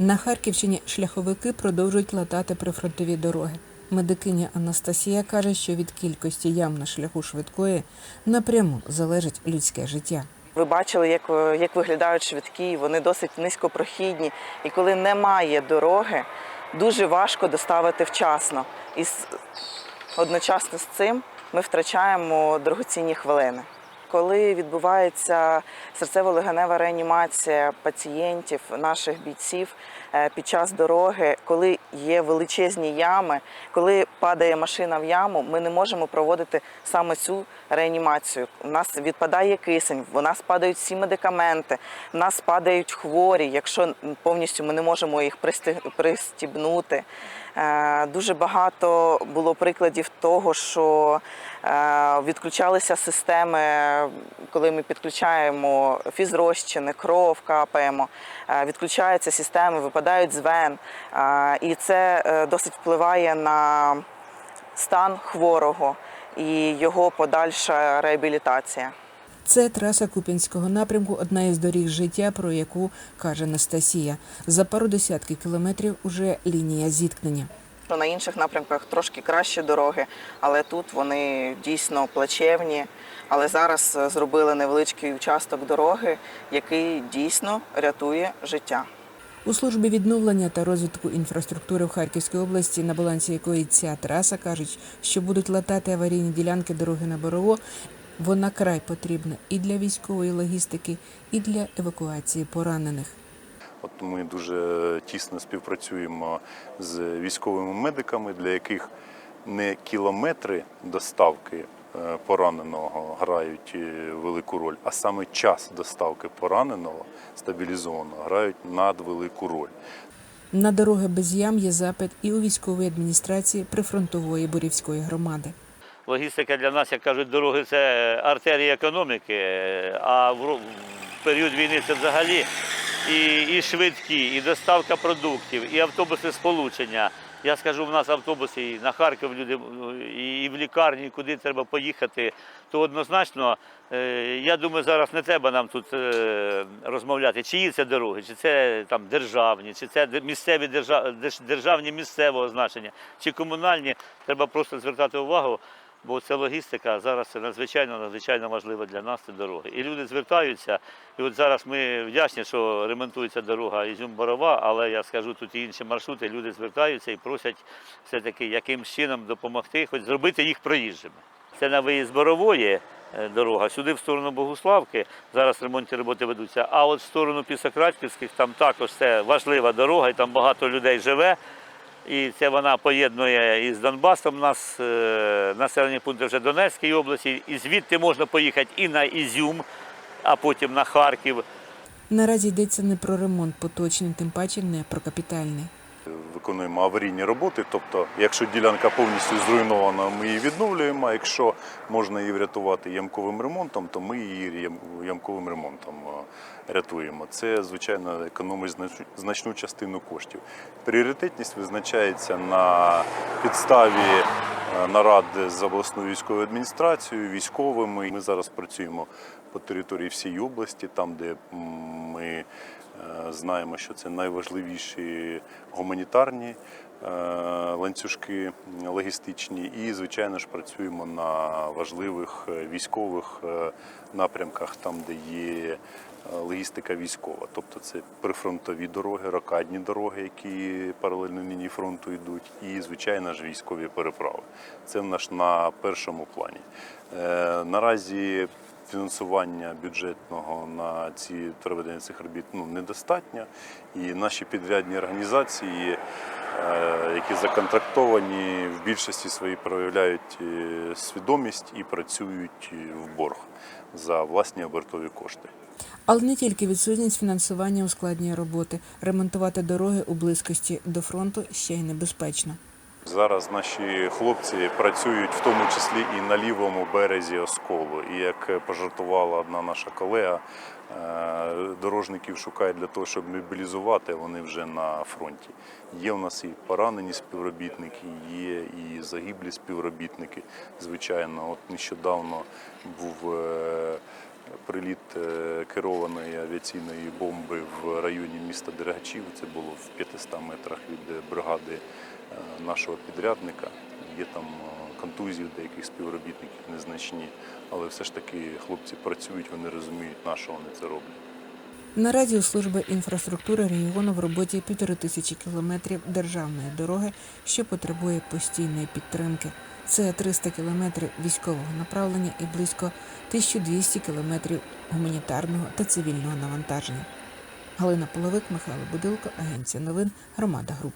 На Харківщині шляховики продовжують латати прифронтові дороги. Медикиня Анастасія каже, що від кількості ям на шляху швидкої напряму залежить людське життя. Ви бачили, як, е, як виглядають швидкі, вони досить низькопрохідні. І коли немає дороги, дуже важко доставити вчасно. І одночасно з цим ми втрачаємо дорогоцінні хвилини. Коли відбувається серцево-легенева реанімація пацієнтів, наших бійців під час дороги, коли є величезні ями, коли падає машина в яму, ми не можемо проводити саме цю реанімацію. У нас відпадає кисень, у нас падають всі медикаменти, в нас падають хворі, якщо повністю ми не можемо їх пристібнути. Е, Дуже багато було прикладів того, що е, відключалися системи, коли ми підключаємо фізрозчини, кров капаємо, е, відключаються системи, випадають з вен. І це е, досить впливає на стан хворого і його подальша реабілітація. Це траса Куп'янського напрямку, одна із доріг життя, про яку каже Анастасія. За пару десятків кілометрів уже лінія зіткнення. Ну, На інших напрямках трошки кращі дороги, але тут вони дійсно плачевні. Але зараз е, зробили невеличкий участок дороги, який дійсно рятує життя. У службі відновлення та розвитку інфраструктури в Харківській області, на балансі якої ця траса кажуть, що будуть латати аварійні ділянки дороги на Борово. Вона край потрібна і для військової логістики, і для евакуації поранених. От ми дуже тісно співпрацюємо з військовими медиками, для яких не кілометри доставки пораненого грають е, велику роль, а саме час доставки пораненого стабілізованого грають надвелику роль. На дороги без ям є запит і у військової адміністрації прифронтової Борівської громади. Логістика для нас, як кажуть, дороги це артерія економіки, а в, в період війни це взагалі і, і швидкі, і доставка продуктів, і автобуси сполучення. Я скажу, в нас автобуси і на Харків люди і, і в лікарні, і куди треба поїхати, то однозначно, е, я думаю, зараз не треба нам тут е, розмовляти, чиї це дороги, чи це там державні, чи це місцеві держа- держ- державні місцевого значення, чи комунальні. Треба просто звертати увагу. Бо це логістика зараз це надзвичайно надзвичайно важливо для нас це дороги. І люди звертаються. І от зараз ми вдячні, що ремонтується дорога Ізюм-Борова, але я скажу тут і інші маршрути. Люди звертаються і просять все-таки якимсь чином допомогти, хоч зробити їх проїжджими. Це на виїзд Борової е, дорога, сюди в сторону Богуславки. Зараз ремонтні роботи ведуться. А от в сторону Пісократьківських там також це важлива дорога, і там багато людей живе. І це вона поєднує із Донбасом нас е, населені пункти вже Донецької області. І звідти можна поїхати і на Ізюм, а потім на Харків. Наразі йдеться не про ремонт поточний, тим паче не про капітальний. Виконуємо аварійні роботи, тобто, якщо ділянка повністю зруйнована, ми її відновлюємо. А якщо можна її врятувати ямковим ремонтом, то ми її ямковим ремонтом е, рятуємо. Це, звичайно, економить значну- значну частину коштів. Пріоритетність визначається на підставі е, нарад з обласною військовою адміністрацією, військовими. Ми зараз працюємо по території всієї області, там, де ми е, знаємо, що це найважливіші гуманітарні ланцюжки логістичні, і, звичайно ж, працюємо на важливих е, військових е, напрямках, там, де є е, логістика військова. Тобто це прифронтові дороги, рокадні дороги, які паралельно лінії фронту йдуть, і, звичайно ж, військові переправи. Це в нас на першому плані. Е, Наразі фінансування бюджетного на ці проведення цих робіт ну, недостатньо. І наші підрядні організації, е, які законтрактовані, в більшості своїй проявляють е, свідомість і працюють е, в борг за власні обертові кошти. Але не тільки відсутність фінансування ускладнює роботи. Ремонтувати дороги у близькості до фронту ще й небезпечно. Зараз наші хлопці працюють в тому числі і на лівому березі осколу. І як пожартувала одна наша колега, е, дорожників шукають для того, щоб мобілізувати, вони вже на фронті. Є у нас і поранені співробітники, є і загиблі співробітники. Звичайно, от нещодавно був е, приліт е, керованої авіаційної бомби в районі міста Дергачів. Це було в 500 метрах від бригади е, нашого підрядника. Є там е, контузії деяких співробітників незначні, але все ж таки хлопці працюють, вони розуміють, на що вони це роблять. Наразі у служби інфраструктури регіону в роботі півтори тисячі кілометрів державної дороги, що потребує постійної підтримки. Це 300 кілометрів військового направлення і близько 1200 кілометрів гуманітарного та цивільного навантаження. Галина Половик, Михайло Будилко, Агенція новин, Громада Груп.